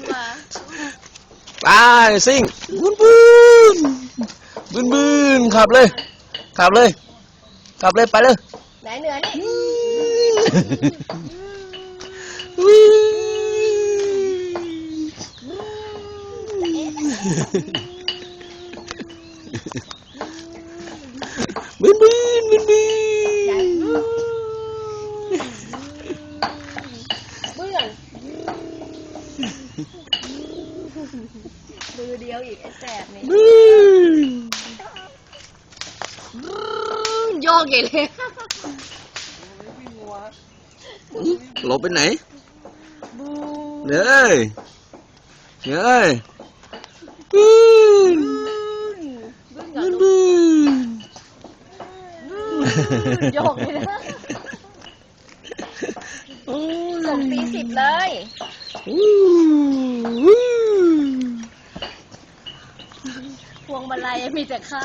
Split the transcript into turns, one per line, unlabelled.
รู้งานว่ะ
ไปซิ่งบุนบุนบุนบุนขับเลย ขับเลย ขับเลยไปเลย
ไหนเหนือนี่
บุนบุนบุนบุ
ใหญ่
น
เบื้อง มือเดียวอีกไอ้แสบนี่
บุน
โยกใหญ่เลย
หลบไปไหนเฮ้ยเฮ้ยบุน
เบื้อง
บุ
กับ
นบุน
โยกเลยนะส่งตีสิบเลย
อู้อู้
พวงมาลัยมีแต่ข้า